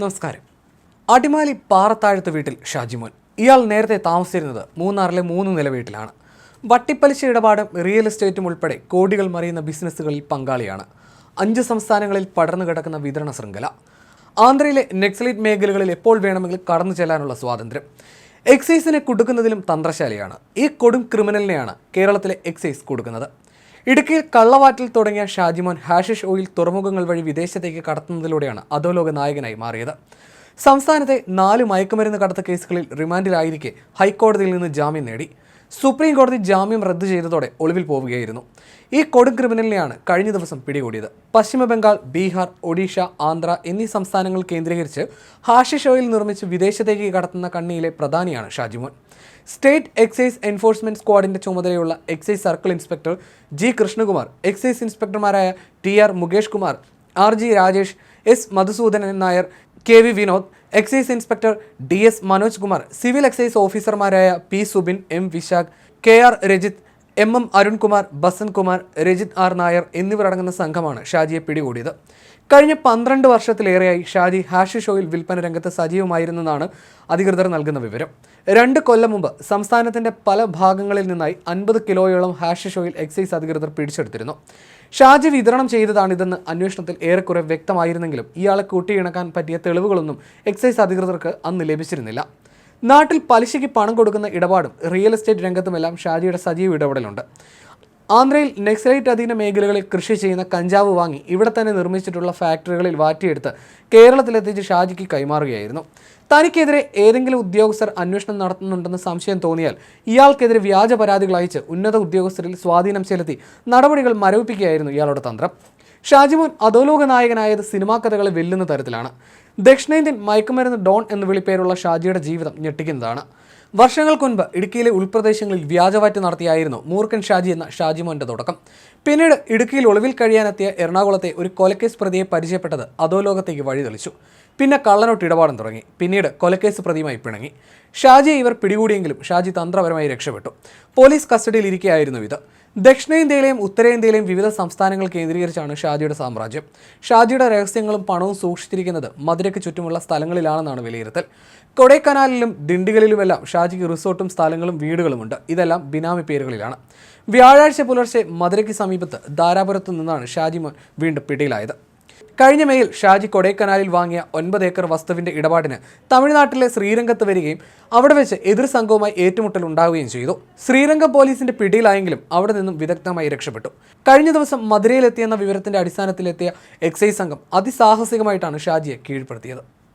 നമസ്കാരം. അടിമാലി പാറത്താഴത്ത് വീട്ടിൽ ഷാജിമോൻ. ഇയാൾ നേരത്തെ താമസിച്ചിരുന്നത് മൂന്നാറിലെ മൂന്ന് നില വീട്ടിലാണ്. വട്ടിപ്പലിശ ഇടപാടും റിയൽ എസ്റ്റേറ്റും ഉൾപ്പെടെ കോടികൾ മറിയുന്ന ബിസിനസ്സുകളിൽ പങ്കാളിയാണ്. അഞ്ച് സംസ്ഥാനങ്ങളിൽ പടർന്നു കിടക്കുന്ന വിതരണ ശൃംഖല. ആന്ധ്രയിലെ നെക്സലൈറ്റ് മേഖലകളിൽ എപ്പോൾ വേണമെങ്കിലും കടന്നു ചെല്ലാനുള്ള സ്വാതന്ത്ര്യം. എക്സൈസിനെ കൊടുക്കുന്നതിലും തന്ത്രശാലിയാണ്. ഈ കൊടും ക്രിമിനലിനെയാണ് കേരളത്തിലെ എക്സൈസ് കൊടുക്കുന്നത്. ഇടുക്കിയിൽ കള്ളവാറ്റിൽ തുടങ്ങിയ ഷാജിമോൻ ഹാഷിഷ് ഓയിൽ തുറമുഖങ്ങൾ വഴി വിദേശത്തേക്ക് കടത്തുന്നതിലൂടെയാണ് അധോലോക നായകനായി മാറിയത്. സംസ്ഥാനത്തെ നാല് മയക്കുമരുന്ന് കടത്ത കേസുകളിൽ റിമാൻഡിലായിരിക്കെ ഹൈക്കോടതിയിൽ നിന്ന് ജാമ്യം നേടി. സുപ്രീം കോടതി ജാമ്യം റദ്ദു ചെയ്തതോടെ ഒളിവിൽ പോവുകയായിരുന്നു. ഈ കൊടും ക്രിമിനലിനെയാണ് കഴിഞ്ഞ ദിവസം പിടികൂടിയത്. പശ്ചിമബംഗാൾ ബീഹാർ ഒഡീഷ ആന്ധ്ര എന്നീ സംസ്ഥാനങ്ങൾ കേന്ദ്രീകരിച്ച് ഹാഷിഷ് ഓയിൽ നിർമ്മിച്ച് വിദേശത്തേക്ക് കടത്തുന്ന കണ്ണിയിലെ പ്രധാനിയാണ് ഷാജിമോൻ. സ്റ്റേറ്റ് എക്സൈസ് എൻഫോഴ്സ്മെന്റ് സ്ക്വാഡിന്റെ ചുമതലയുള്ള excise circle inspector G Krishnakumar excise ഇൻസ്പെക്ടർമാരായ T R Mukesh Kumar R G Rajesh S Madhusoodanan Nair K V Vinod excise inspector D S Manoj Kumar civil excise ഓഫീസർമാരായ P Subin M Vishakh K R Rajith M M Arunkumar Basanth Kumar Rajith R Nair എന്നിവരടങ്ങുന്ന സംഘമാണ് ഷാജിയെ പിടികൂടിയത്. കഴിഞ്ഞ പന്ത്രണ്ട് വർഷത്തിലേറെയായി Shaji hashish oil വിൽപ്പന രംഗത്ത് സജീവമായിരുന്നെന്നാണ് അധികൃതർ നൽകുന്ന വിവരം. രണ്ട് കൊല്ലം മുമ്പ് സംസ്ഥാനത്തിന്റെ പല ഭാഗങ്ങളിൽ നിന്നായി അൻപത് കിലോയോളം ഹാഷിഷ് ഓയിൽ എക്സൈസ് അധികൃതർ പിടിച്ചെടുത്തിരുന്നു. ഷാജി വിതരണം ചെയ്തതാണിതെന്ന് അന്വേഷണത്തിൽ ഏറെക്കുറെ വ്യക്തമായിരുന്നെങ്കിലും ഇയാളെ കൂട്ടിയിണക്കാൻ പറ്റിയ തെളിവുകളൊന്നും എക്സൈസ് അധികൃതർക്ക് അന്ന് ലഭിച്ചിരുന്നില്ല. നാട്ടിൽ പലിശയ്ക്ക് പണം കൊടുക്കുന്ന ഇടപാടും റിയൽ എസ്റ്റേറ്റ് രംഗത്തുമെല്ലാം ഷാജിയുടെ സജീവ ഇടപെടലുണ്ട്. ആന്ധ്രയിൽ നെക്സലൈറ്റ് അധീന മേഖലകളിൽ കൃഷി ചെയ്യുന്ന കഞ്ചാവ് വാങ്ങി ഇവിടെ തന്നെ നിർമ്മിച്ചിട്ടുള്ള ഫാക്ടറികളിൽ വാറ്റിയെടുത്ത് കേരളത്തിലെത്തിച്ച് ഷാജിക്ക് കൈമാറുകയായിരുന്നു. തനിക്കെതിരെ ഏതെങ്കിലും ഉദ്യോഗസ്ഥർ അന്വേഷണം നടത്തുന്നുണ്ടെന്ന് സംശയം തോന്നിയാൽ ഇയാൾക്കെതിരെ വ്യാജ പരാതികൾ അയച്ച് ഉന്നത ഉദ്യോഗസ്ഥരിൽ സ്വാധീനം ചെലുത്തി നടപടികൾ മരവിപ്പിക്കുകയായിരുന്നു ഇയാളുടെ തന്ത്രം. ഷാജിമോൻ അധോലോക നായകനായത് സിനിമാ കഥകളെ വെല്ലുന്ന തരത്തിലാണ്. ദക്ഷിണേന്ത്യൻ മയക്കുമരുന്ന് ഡോൺ എന്ന് വിളിപ്പേരുള്ള ഷാജിയുടെ ജീവിതം ഞെട്ടിക്കുന്നതാണ്. വർഷങ്ങൾക്ക് മുൻപ് ഇടുക്കിയിലെ ഉൾപ്രദേശങ്ങളിൽ വ്യാജവാറ്റ് നടത്തിയായിരുന്നു മൂർഖൻ ഷാജി എന്ന ഷാജിമോന്റെ തുടക്കം. പിന്നീട് ഇടുക്കിയിൽ ഒളിവിൽ കഴിയാനെത്തിയ എറണാകുളത്തെ ഒരു കൊലക്കേസ് പ്രതിയെ പരിചയപ്പെട്ടത് അധോലോകത്തേക്ക് വഴിതെളിച്ചു. പിന്നെ കള്ളനോട്ട് ഇടപാടും തുടങ്ങി. പിന്നീട് കൊലക്കേസ് പ്രതിയുമായി പിണങ്ങി. ഷാജിയെ ഇവർ പിടികൂടിയെങ്കിലും ഷാജി തന്ത്രപരമായി രക്ഷപ്പെട്ടു. പോലീസ് കസ്റ്റഡിയിൽ ഇരിക്കുകയായിരുന്നു ഇത്. ദക്ഷിണേന്ത്യയിലെയും ഉത്തരേന്ത്യയിലെയും വിവിധ സംസ്ഥാനങ്ങൾ കേന്ദ്രീകരിച്ചാണ് ഷാജിയുടെ സാമ്രാജ്യം. ഷാജിയുടെ രഹസ്യങ്ങളും പണവും സൂക്ഷിച്ചിരിക്കുന്നത് മധുരയ്ക്ക് ചുറ്റുമുള്ള സ്ഥലങ്ങളിലാണെന്നാണ് വിലയിരുത്തൽ. കൊടൈക്കനാലിലും ദിണ്ടിഗലിലുമെല്ലാം ഷാജിക്ക് റിസോർട്ടും സ്ഥലങ്ങളും വീടുകളുമുണ്ട് ഇതെല്ലാം ബിനാമി പേരുകളിലാണ്. വ്യാഴാഴ്ച പുലർച്ചെ മധുരയ്ക്ക് സമീപത്ത് ധാരാപുരത്ത് നിന്നാണ് ഷാജി വീണ്ടും പിടിയിലായത്. കഴിഞ്ഞ മെയിൽ ഷാജി കൊടൈക്കനാലിൽ വാങ്ങിയ ഒൻപത് ഏക്കർ വസ്തുവിന്റെ ഇടപാടിന് തമിഴ്നാട്ടിലെ ശ്രീരംഗത്ത് വരികയും അവിടെ വെച്ച് എതിർ സംഘവുമായി ഏറ്റുമുട്ടൽ ഉണ്ടാവുകയും ചെയ്തു. ശ്രീരംഗം പോലീസിന്റെ പിടിയിലായെങ്കിലും അവിടെ നിന്നും വിദഗ്ധമായി രക്ഷപ്പെട്ടു. കഴിഞ്ഞ ദിവസം മധുരയിലെത്തിയെന്ന വിവരത്തിന്റെ അടിസ്ഥാനത്തിലെത്തിയ എക്സൈസ് സംഘം അതിസാഹസികമായിട്ടാണ് ഷാജിയെ കീഴ്പ്പെടുത്തിയത്.